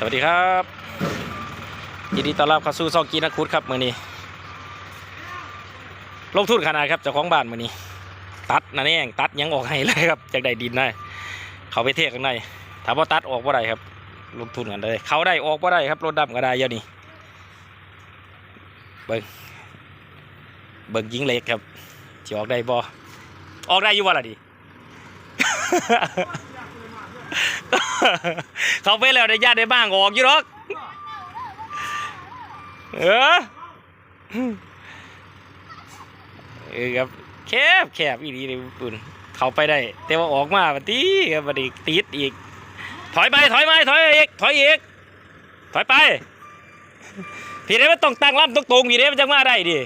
สวัสดีครับยินดีต้อนรับเข้าสู่ซองกีนักคุดครับมือนี้ ลงทุนขนาดครับเจ้าของบ้านมือนี้ ตัดนั่นเองตัดยังออกให้เลยครับจากได้ดินได้เขาไปเทข้างในถามว่าตัดออกว่าได้ครับ ลงทุนกันเลยเขาได้ออกว่าได้ครับรถดำก็ได้เยอะนี่เบิ่งเบิ่งยิงเล็กครับจะออกได้บ่ออกได้อยู่ว่าล่ะดิ เขาไปแล้วได้ญาติได้บ้างออกอยู่หรอกเออเออครับแคบแคบอีดีเลยปุ่นเขาไปได้ แต่ว่าออกมาบัดนี้ครับบัดนี้ติดอีก ถอยไปถอยไปถอยอีกถอยอีกถอยไปพี่เด้มันต้องตั้งลำตรงๆพี่เด้มันจะมาได้ดิ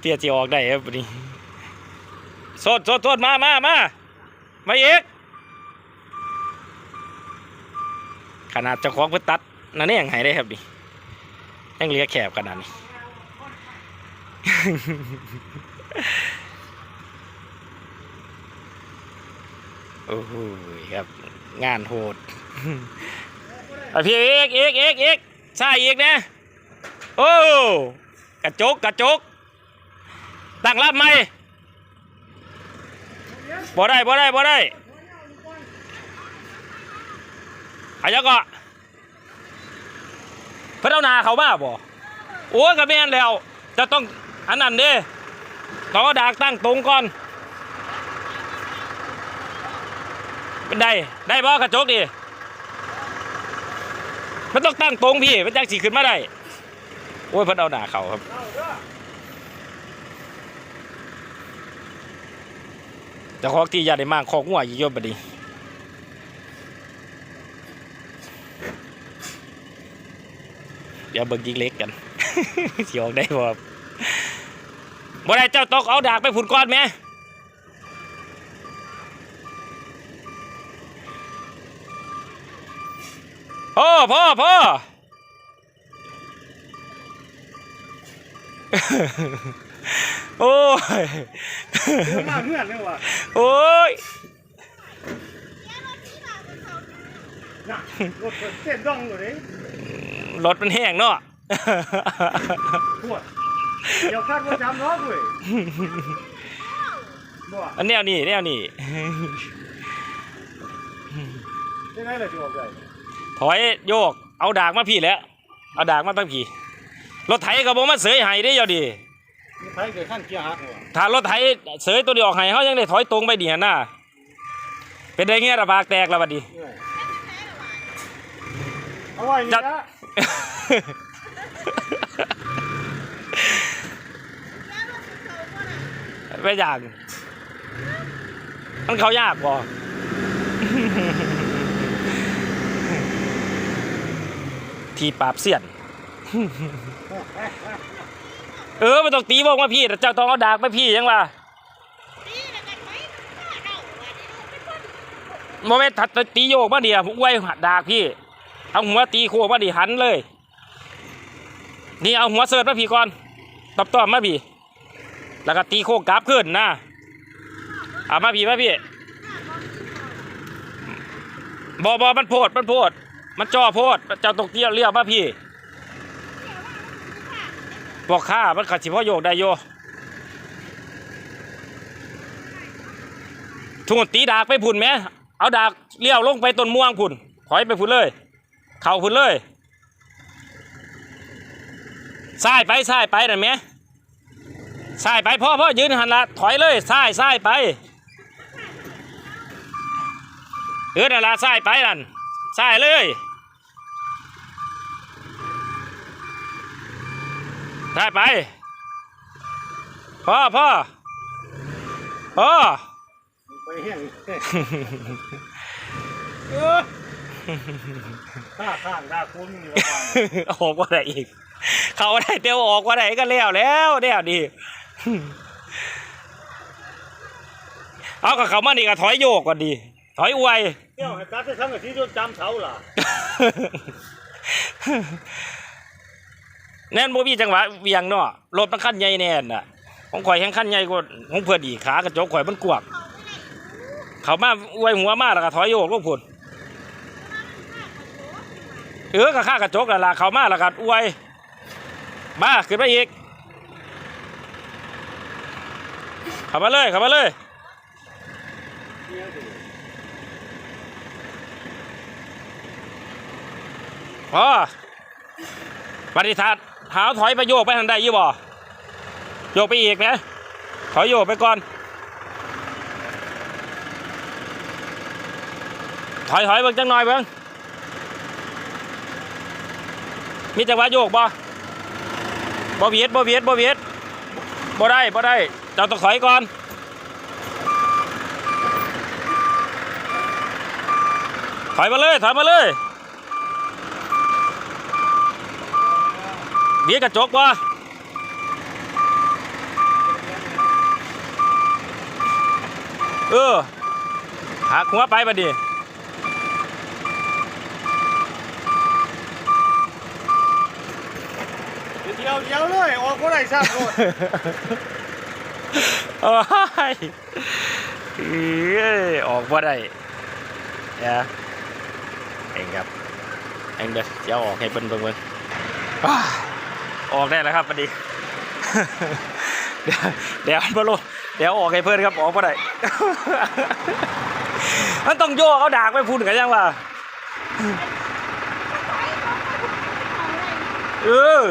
เตียจีออกได้ครับนนี้โซดโซดโซดมามามามาอีกขนาดเจ้าของเพิ่ตัดนั่นนี่ยังไงได้ครับนี่ยังเหลือแคบขนาดนี้โอ้โหครับ งานโหดเอพี่เอีกอีกอีกอีกใช่เอกนะ โอ้ กระจก กระจก ตั้งรับไหมบ่ได้บ่ได้บ่ได้อายะก็พิ่นเอานาเขามาบ่โอ้ยกระแม่นแล้ว จะต้องอันนั้นเด้ต้องดากตั้งตรงก่อนได้ได้บ่กระจกดิมันต้องตั้งตรงพี่มันจังสีขึ้นมาได้โอ้ยพิ่นเอาหนาเขาครับ เจ้าของที่ยาได้มากคอกงัวยี่ยมบดีเดี๋ยวเบิ่งยิงเล็กกันสิออกได้บ่บ่ได้เจ้าตกเอาดากไปผุนก้อนไหมพ่อพ่อพ่อ โอ้ยเยอะมากเพื่อนเลยว่ะโอ้ยน่ะรถเส้นร่องอยู่เลยรถมันแห้งเนาะปวดเดี๋ยวคาดว่าจำน้องเว้ยบ่อันแนวนี้แนวนี้ยังไงล่ะที่ออกได้ถอยโยก เอาดากมาพี่แหล้ว เอาดากมาตั้งพี่รถไถก็บ่มาเสยให้ได้อยอดี มีใครเกิดขั้นเกียร์หักหัวถ้ารถไถเสยตัวนี้ออกให้เขายังได้ถอยตรงไปดีหั่นน่ะเป็นได้เงี้ยระบากแตกแล้วบัดนี้เนี่ยเอาไว้นี่จัด นะไม่อยากมันเขายากบ่ทีปราบเสียน เออไม่ต้องตีบอกว่าพี่แต่เจ้าต้องเอาดากไปพี่ยังวะโมเมนต์ถัดตีโยกมาเดียวไว้ดากพี่ เอาหัวตีโคมาดิหันเลย นี่เอาหัวเสิร์ฟมาพี่ก่อนตบตอบมาพี่ แล้วก็ตีโคกกราฟขึ้นนะเอามาพี่มาพี่บอบอมันโพดมันโพด มันจ่อโพดเจ้าตกเตี้ยเรียบมาพี่ บอกข้ามันขัดสิพ่อโยกได้โยทุ่นตีดากไปพุ่นไหมเอาดากเลี้ยวลงไปต้นม่วงพุ่นถอยไปพุ่นเลย เข่าพุ่นเลยซ้ายไปซ้ายไปนั่นไหมสายไปพ่อพ่อยืนหันละถอยเลยสายสายไปเออนั่นละสายไปนั่นสายเลย สายไปพ่อพ่อพ่อไปแห้งเออข้าข้างข้าคุ้มอยู่ว่าออกว่าได้อีก เขาได้เตียวออกว่าได้ก็แล้วแล้วแล้วดีเอากับเขามานี่ก็ถอยโยกก่อนดี ถอยอวยเที่ยวให้ตัดได้ทั้งอาทิตย์จนจำเสาล่ะ แน่นโมบีจังหวะเวียงเนาะรถมันขั้นใหญ่แน่นน่ะของข่อยแข่งขั้นใหญ่กว่าของเพื่อนอีกขากระจกข่อยมันกวางเขาไม่ามาอวยหัวมาแล้วก็ถอยโยกลูกพุ่นเออก็ข้ากระจกแล้วล่ะเขามาแล้วก็อวยมาขึ้นมาอีกข้ามาเลยข้ามาเลยพอปฏิทัศน์ หาถอยไปโยกไปทางใดยี่บ่โยกไปอีกนะถอยโยกไปก่อน ถอยถอยเบิ่งจังหน่อยเบิ่งมีจังหวะโยกบ่บ่เวียดบ่เวียดบ่เวียดบ่ได้บ่ได้เจ้าต้องถอยก่อนถอยมาเลยถอยมาเลย เบียดกระจกบ่เออหักหัวไปบัดนี้เดียวเดียวเลยออกก็ได้ทราบโคตรโอ้ยเอ้ยออกว่าได้เดี๋ยวเองครับเองเดี๋ยวจะเอาออกให้เบิ่งเบิ่งเบิ่ง ออกได้แล้วครับพอดีเดี๋ยวเดี๋ยวมาลงเดี๋ยวออกให้เพื่อนครับออกมาได้มันต้องโยกเอาดากไปพูดกันยังว่าเออ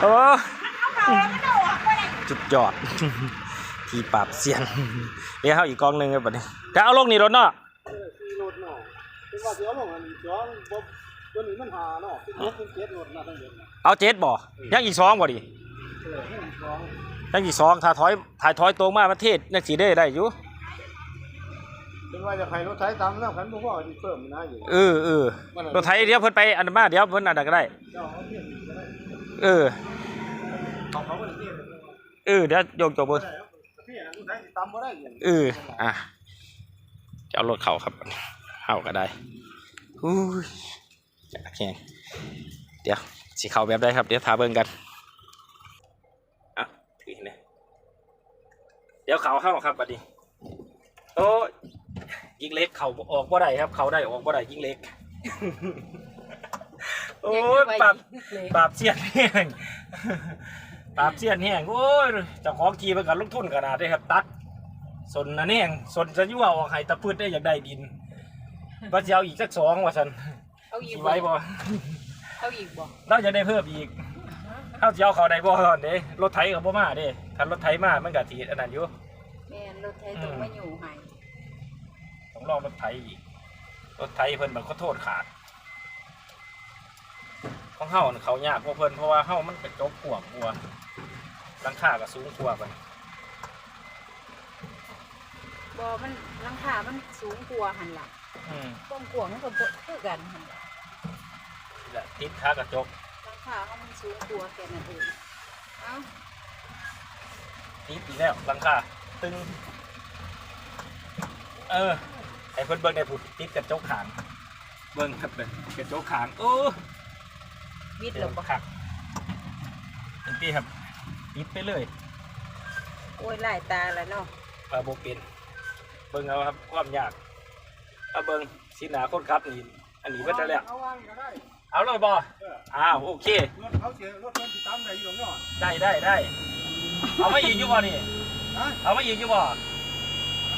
โอ้จุดยอด ที่ปราบเสียนเดี๋ยวเข้าอีกกองหนึ่งครับบัดนี้จะเอาลงนี่รถเนาะ สี่รถเนาะเป็นว่าเสียวลงอันสองบ่ตัวนี้มันหาเนาะเป็นรถเป็นเจ็ดรถนะทั้งเดือนนะเอาเจ็ดบ่ยังอีกสองบ่ดิเออให้สองยังอีกสองถ้าถอยถ้าถอยตรงมาประเทศนักสีได้ได้อยู่เป็นว่าจะใครรถไถตามแล้วคันบ่พอที่เพิ่มนะอยู่เออเออรถไทยเดี๋ยวเพิ่นไปอันนั้นมาเดี๋ยวเพิ่นอันนั้นก็ได้ เจ้าเอาเพียงก็ได้เออเขาเขาก็ได้เพียงเออเดี๋ยวโยกจบบ่เบิ่งได้ครับเพียงรถไถตามบ่ได้อย่างเออ อะ จะเอารถเขาครับ เข้าก็ได้อุ้ย อยากแข่งเดี๋ยวสิเข้าแบบได้ครับ เดี๋ยวทาเบิ่งกันอะถือเนี่ยเดี๋ยวเขาเข้าครับบัดนี้โอ้ยยิงเล็กเขาออกบ่ได้ครับ เขาได้ออกบ่ได้ยิงเล็ก โอ้ยปรับปรับเสียนแห้งปรับเสียนแห้งโอ้ยเจ้าของทีมันกันลงทุนขนาดนี้ครับ ตัดสนนะเนี่ยสนจะยั่วออกไห้ตะพืดได้อยากได้ดินว่าจะเอาอีกสักสองว่าสัน เอาอีสิกไว้บ่เอาอีกบ่เราจะได้เพิ่มอีกเขาจะเอาเขาได้บ่ก่อนเด้รถไถกับบ่มาเด้ถ้ารถไถมามันก็สิอันนั้นอยู่แม่นรถไถต้องมาอยู่ให้ต้องลองรถไถอีกรถไถเพิ่นมันก็โทษขาดของเฮาน่ะเขายากกว่าเพิ่นเพราะว่าเฮามันเป็นจกขวบกลัวหลังคาก็สูงกว่าเพิ่นบ่มันหลังคามันสูงกว่าหั่นล่ะอืมความกว้างมันก็บ่คือกันหั่นล่ะนี่ แหละติดขากระจกหลังคาเขามันสูงกว่าแค่นั้นเองเอ้าติดอีกแล้วหลังคาตึง เออไอ้เพิ่นเบิ่งได้ผุดติดกระจกขางเบิ่งครับเบิ่งกระจกขางโอ้วิทย์เดี๋แล้ยววบ่คักทันทีครับติดไปเลยโอ้ยหลายตาแล้วเนาะปลาโบเป็นเบิ่งเอาครับความยากเอาเบิ่งสีหนาคนครับนี่อันนี้ก็จะแล้ว เอาวางก็ได้ เอาเลยบ่เอออ้าวโอเค รถเขาเสียรถเพิ่นสิตามได้อยู่เนาะได้ได้ได้ เอามาอีกอยู่บ่นี่ฮะเอามาอีกอยู่บ่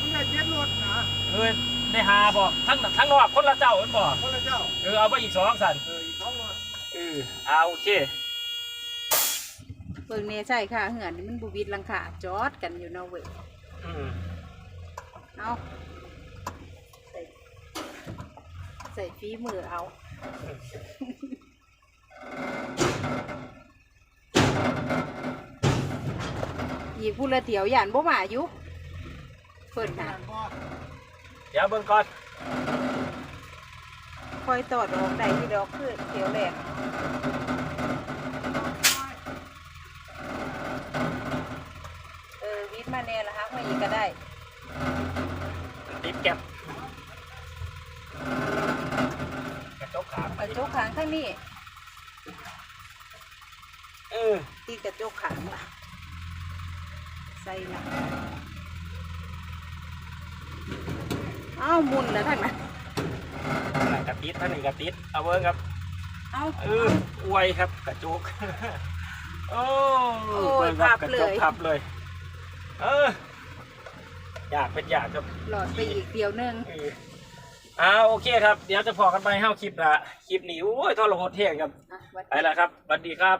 มันได้เจ็ดรถนะเออได้หาบ่ทั้งทั้งนอกคนละเจ้าเอิ้นบ่คนละเจ้า เออเอามาอีกสองสันเอออีกสองรถเออเอาโอเค เบิ่งแน่ใช่ค่ะเหือนนี่มันบ่วิดหลังคาจอดกันอยู่เนาะเว้ยอืมเอาใส่ใส่ฝีมือเอา อีกผู้ละเถียวย่านบ่มาอยู่เพิ่นน่ะเดี๋ยวเบิ่งก่อนคอยตอดออกได้ที่ดอกคือเถียวแรกเออวิทย์มาแน่ละฮักมาอีกก็ได้ติดแก็บ ระจกขางกระจกขางข้างนี้เออตีกระจกขางล่ะใส่ละเอ้าหมุนแล้วทั้งนั้นนั่นกระติดท่านนี่กระติดเอาเบิ้งครับ เอ้าเอออวยครับกระจุกโอ้โอ้ยเบิ่งครับพับกระจกเลยพับเลย เอออยากเป็นอยากครับหลอดไปอีกเดียวหนึงเอออ่าโอเคครับ เดี๋ยวจะพอกันไปเฮ้าคลิปละคลิปนี้โอ้ยทอดลงโหดเที่ยงครับอะวัดไปแล้วครับสวัสดีครับ